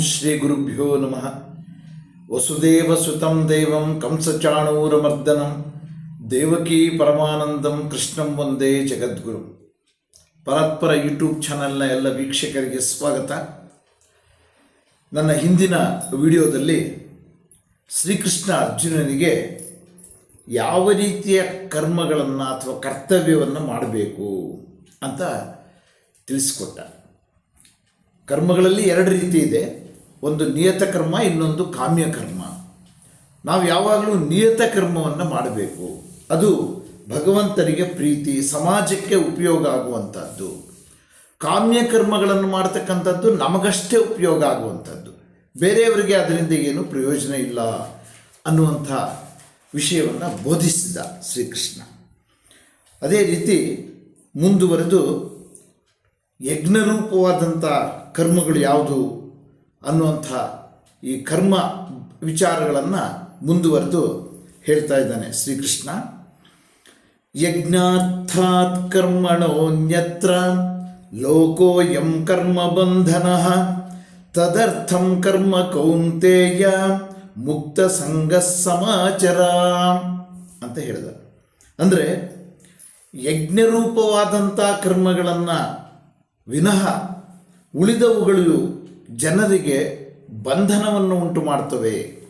ಶ್ರೀ ಗುರುಭ್ಯೋ ನಮಃ ವಸುದೇವ ಸುತಂ ದೇವಂ ಕಂಸಚಾಣೂರಮರ್ದನಂ ದೇವಕೀ ಪರಮಾನಂದಂ ಕೃಷ್ಣಂ ವಂದೇ ಜಗದ್ಗುರು ಪರತ್ಪರ ಯೂಟ್ಯೂಬ್ ಚಾನೆಲ್ನ ಎಲ್ಲ ವೀಕ್ಷಕರಿಗೆ ಸ್ವಾಗತ. ನನ್ನ ಹಿಂದಿನ ವಿಡಿಯೋದಲ್ಲಿ ಶ್ರೀಕೃಷ್ಣ ಅರ್ಜುನನಿಗೆ ಯಾವ ರೀತಿಯ ಕರ್ಮಗಳನ್ನು ಅಥವಾ ಕರ್ತವ್ಯವನ್ನು ಮಾಡಬೇಕು ಅಂತ ತಿಳಿಸ್ಕೊಟ್ಟ. ಕರ್ಮಗಳಲ್ಲಿ ಎರಡು ರೀತಿ ಇದೆ. ಒಂದು ನಿಯತ ಕರ್ಮ, ಇನ್ನೊಂದು ಕಾಮ್ಯ ಕರ್ಮ. ನಾವು ಯಾವಾಗಲೂ ನಿಯತ ಕರ್ಮವನ್ನು ಮಾಡಬೇಕು. ಅದು ಭಗವಂತನಿಗೆ ಪ್ರೀತಿ, ಸಮಾಜಕ್ಕೆ ಉಪಯೋಗ ಆಗುವಂಥದ್ದು ಕಾಮ್ಯ ಕರ್ಮಗಳನ್ನು ಮಾಡ್ತಕ್ಕಂಥದ್ದು ನಮಗಷ್ಟೇ ಉಪಯೋಗ ಆಗುವಂಥದ್ದು ಬೇರೆಯವರಿಗೆ ಅದರಿಂದ ಏನು ಪ್ರಯೋಜನ ಇಲ್ಲ ಅನ್ನುವಂಥ ವಿಷಯವನ್ನು ಬೋಧಿಸಿದ ಶ್ರೀಕೃಷ್ಣ. ಅದೇ ರೀತಿ ಮುಂದುವರೆದು ಯಜ್ಞರೂಪವಾದಂಥ ಕರ್ಮಗಳು ಯಾವುದು? ಅನ್ನುವಂಥ ಈ ಕರ್ಮ ವಿಚಾರಗಳನ್ನು ಮುಂದುವರೆದು ಹೇಳ್ತಾ ಇದ್ದಾನೆ ಶ್ರೀಕೃಷ್ಣ. ಯಜ್ಞಾರ್ಥಾತ್ ಕರ್ಮಣೋನ್ಯತ್ರ ಲೋಕೋಯಂ ಕರ್ಮ ಬಂಧನ ತದರ್ಥಂ ಕರ್ಮ ಕೌಂತೆಯ ಮುಕ್ತ ಸಂಘ ಸಮಾಚಾರ ಅಂತ ಹೇಳಿದ. ಅಂದರೆ ಯಜ್ಞರೂಪವಾದಂಥ ಕರ್ಮಗಳನ್ನು ವಿನಃ ಉಳಿದವುಗಳು ಜನರಿಗೆ ಬಂಧನವನ್ನು ಉಂಟು ಮಾಡ್ತವೆ.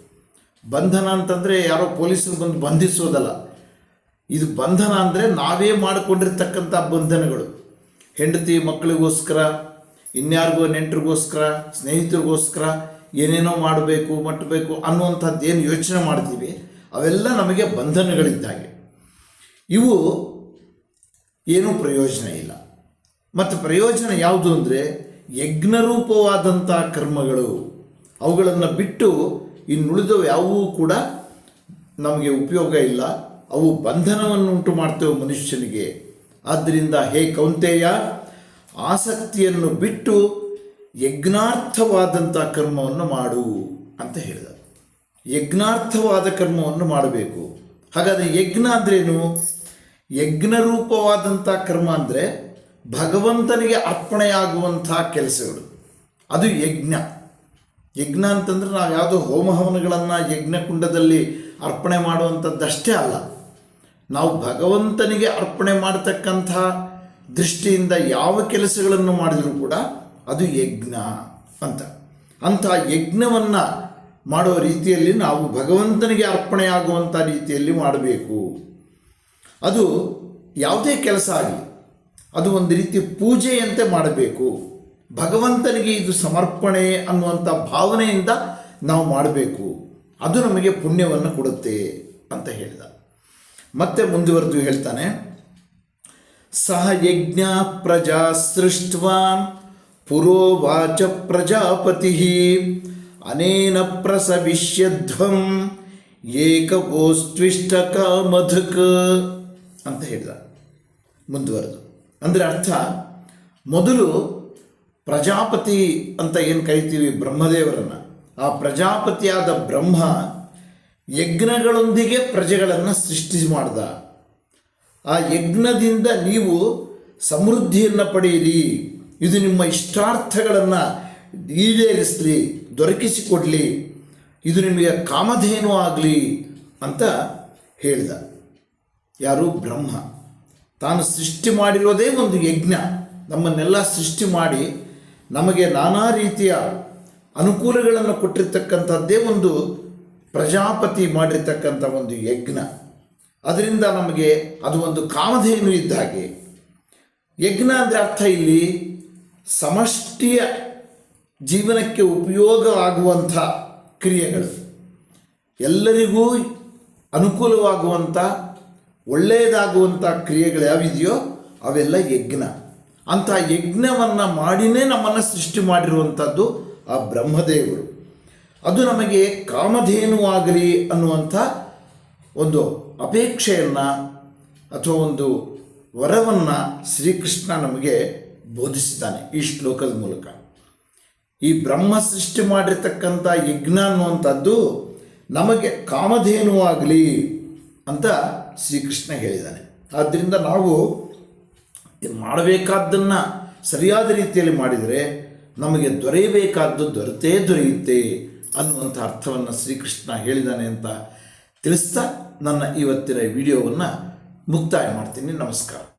ಬಂಧನ ಅಂತಂದರೆ ಯಾರೋ ಪೊಲೀಸರು ಬಂದು ಬಂಧಿಸೋದಲ್ಲ. ಇದು ಬಂಧನ ಅಂದರೆ ನಾವೇ ಮಾಡಿಕೊಂಡಿರ್ತಕ್ಕಂಥ ಬಂಧನಗಳು. ಹೆಂಡತಿ ಮಕ್ಕಳಿಗೋಸ್ಕರ, ಇನ್ಯಾರಿಗೋ ನೆಂಟರಿಗೋಸ್ಕರ, ಸ್ನೇಹಿತರಿಗೋಸ್ಕರ ಏನೇನೋ ಮಾಡಬೇಕು ಮಟ್ಟಬೇಕು ಅನ್ನುವಂಥದ್ದು ಏನು ಯೋಚನೆ ಮಾಡ್ತೀವಿ, ಅವೆಲ್ಲ ನಮಗೆ ಬಂಧನಗಳಿದ್ದಾಗೆ. ಇವು ಏನೂ ಪ್ರಯೋಜನ ಇಲ್ಲ. ಮತ್ತು ಪ್ರಯೋಜನ ಯಾವುದು ಅಂದರೆ ಯಜ್ಞರೂಪವಾದಂಥ ಕರ್ಮಗಳು, ಅವುಗಳನ್ನು ಬಿಟ್ಟು ಇನ್ನುಳಿದವು ಯಾವುವೂ ಕೂಡ ನಮಗೆ ಉಪಯೋಗ ಇಲ್ಲ. ಅವು ಬಂಧನವನ್ನು ಉಂಟು ಮಾಡ್ತೇವೆ ಮನುಷ್ಯನಿಗೆ. ಆದ್ದರಿಂದ ಹೇ ಕೌಂತೆಯ, ಆಸಕ್ತಿಯನ್ನು ಬಿಟ್ಟು ಯಜ್ಞಾರ್ಥವಾದಂಥ ಕರ್ಮವನ್ನು ಮಾಡು ಅಂತ ಹೇಳಿದ. ಯಜ್ಞಾರ್ಥವಾದ ಕರ್ಮವನ್ನು ಮಾಡಬೇಕು. ಹಾಗಾದರೆ ಯಜ್ಞ ಅಂದ್ರೇನು? ಯಜ್ಞರೂಪವಾದಂಥ ಕರ್ಮ ಅಂದರೆ ಭಗವಂತನಿಗೆ ಅರ್ಪಣೆಯಾಗುವಂಥ ಕೆಲಸಗಳು. ಅದು ಯಜ್ಞ. ಯಜ್ಞ ಅಂತಂದ್ರೆ ನಾವು ಯಾವುದೋ ಹೋಮ ಹವನಗಳನ್ನು ಯಜ್ಞಕುಂಡದಲ್ಲಿ ಅರ್ಪಣೆ ಮಾಡುವಂಥದ್ದಷ್ಟೇ ಅಲ್ಲ. ನಾವು ಭಗವಂತನಿಗೆ ಅರ್ಪಣೆ ಮಾಡತಕ್ಕಂಥ ದೃಷ್ಟಿಯಿಂದ ಯಾವ ಕೆಲಸಗಳನ್ನು ಮಾಡಿದರೂ ಕೂಡ ಅದು ಯಜ್ಞ ಅಂತ. ಅಂಥ ಯಜ್ಞವನ್ನು ಮಾಡುವ ರೀತಿಯಲ್ಲಿ ನಾವು ಭಗವಂತನಿಗೆ ಅರ್ಪಣೆಯಾಗುವಂಥ ರೀತಿಯಲ್ಲಿ ಮಾಡಬೇಕು. ಅದು ಯಾವುದೇ ಕೆಲಸ ಆಗಲಿ. ಅದು ಒಂದು ರೀತಿ ಪೂಜೆಯಂತೆ ಮಾಡಬೇಕು. ಭಗವಂತನಿಗೆ ಇದು ಸಮರ್ಪಣೆ ಅನ್ನುವಂಥ ಭಾವನೆಯಿಂದ ನಾವು ಮಾಡಬೇಕು. ಅದು ನಮಗೆ ಪುಣ್ಯವನ್ನು ಕೊಡುತ್ತೆ ಅಂತ ಹೇಳಿದ. ಮತ್ತೆ ಮುಂದುವರೆದು ಹೇಳ್ತಾನೆ, ಸಹ ಯಜ್ಞ ಪ್ರಜಾ ಸೃಷ್ಟ್ವಾನ್ ಪುರೋವಾಚ ಪ್ರಜಾಪತಿ ಅನೇನ ಪ್ರಸವಿಷ್ಯಧ್ವಂ ಏಕಗೋಸ್ತ್ವಿಷ್ಟ ಮಧುಕ ಅಂತ ಹೇಳಿದ. ಮುಂದುವರೆದು. ಅಂದರೆ ಅರ್ಥ, ಮೊದಲು ಪ್ರಜಾಪತಿ ಅಂತ ಏನು ಕರಿತೀವಿ? ಬ್ರಹ್ಮದೇವರನ್ನು. ಆ ಪ್ರಜಾಪತಿಯಾದ ಬ್ರಹ್ಮ ಯಜ್ಞಗಳೊಂದಿಗೆ ಪ್ರಜೆಗಳನ್ನು ಸೃಷ್ಟಿ ಮಾಡ್ದ. ಆ ಯಜ್ಞದಿಂದ ನೀವು ಸಮೃದ್ಧಿಯನ್ನು ಪಡೆಯಿರಿ. ಇದು ನಿಮ್ಮ ಇಷ್ಟಾರ್ಥಗಳನ್ನು ಈಡೇರಿಸಲಿ, ದೊರಕಿಸಿಕೊಡಲಿ. ಇದು ನಿಮಗೆ ಕಾಮಧೇನು ಆಗಲಿ ಅಂತ ಹೇಳಿದ. ಯಾರು? ಬ್ರಹ್ಮ. ತಾನು ಸೃಷ್ಟಿ ಮಾಡಿರೋದೇ ಒಂದು ಯಜ್ಞ. ನಮ್ಮನ್ನೆಲ್ಲ ಸೃಷ್ಟಿ ಮಾಡಿ ನಮಗೆ ನಾನಾ ರೀತಿಯ ಅನುಕೂಲಗಳನ್ನು ಕೊಟ್ಟಿರ್ತಕ್ಕಂಥದ್ದೇ ಒಂದು ಪ್ರಜಾಪತಿ ಮಾಡಿರ್ತಕ್ಕಂಥ ಒಂದು ಯಜ್ಞ. ಅದರಿಂದ ನಮಗೆ ಅದು ಒಂದು ಕಾಮಧೇನು ಇದ್ದ ಹಾಗೆ. ಯಜ್ಞ ಅಂದರೆ ಅರ್ಥ ಇಲ್ಲಿ ಸಮಷ್ಟಿಯ ಜೀವನಕ್ಕೆ ಉಪಯೋಗ ಆಗುವಂಥ ಕ್ರಿಯೆಗಳು. ಎಲ್ಲರಿಗೂ ಅನುಕೂಲವಾಗುವಂಥ ಒಳ್ಳೆಯದಾಗುವಂಥ ಕ್ರಿಯೆಗಳು ಯಾವಿದೆಯೋ ಅವೆಲ್ಲ ಯಜ್ಞ. ಅಂಥ ಯಜ್ಞವನ್ನು ಮಾಡಿನೇ ನಮ್ಮನ್ನು ಸೃಷ್ಟಿ ಮಾಡಿರುವಂಥದ್ದು ಆ ಬ್ರಹ್ಮದೇವರು. ಅದು ನಮಗೆ ಕಾಮಧೇನುವಾಗಲಿ ಅನ್ನುವಂಥ ಒಂದು ಅಪೇಕ್ಷೆಯನ್ನು ಅಥವಾ ಒಂದು ವರವನ್ನು ಶ್ರೀಕೃಷ್ಣ ನಮಗೆ ಬೋಧಿಸಿದ್ದಾನೆ ಈ ಶ್ಲೋಕದ ಮೂಲಕ. ಈ ಬ್ರಹ್ಮ ಸೃಷ್ಟಿ ಮಾಡಿರ್ತಕ್ಕಂಥ ಯಜ್ಞ ಅನ್ನುವಂಥದ್ದು ನಮಗೆ ಕಾಮಧೇನುವಾಗಲಿ ಅಂತ ಶ್ರೀಕೃಷ್ಣ ಹೇಳಿದ್ದಾನೆ. ಆದ್ದರಿಂದ ನಾವು ಮಾಡಬೇಕಾದ್ದನ್ನು ಸರಿಯಾದ ರೀತಿಯಲ್ಲಿ ಮಾಡಿದರೆ ನಮಗೆ ದೊರೆಯಬೇಕಾದ್ದು ದೊರೆತೇ ದೊರೆಯುತ್ತೆ ಅನ್ನುವಂಥ ಅರ್ಥವನ್ನು ಶ್ರೀಕೃಷ್ಣ ಹೇಳಿದ್ದಾನೆ ಅಂತ ತಿಳಿಸ್ತಾ ನನ್ನ ಇವತ್ತಿನ ವಿಡಿಯೋವನ್ನು ಮುಕ್ತಾಯ ಮಾಡ್ತೀನಿ. ನಮಸ್ಕಾರ.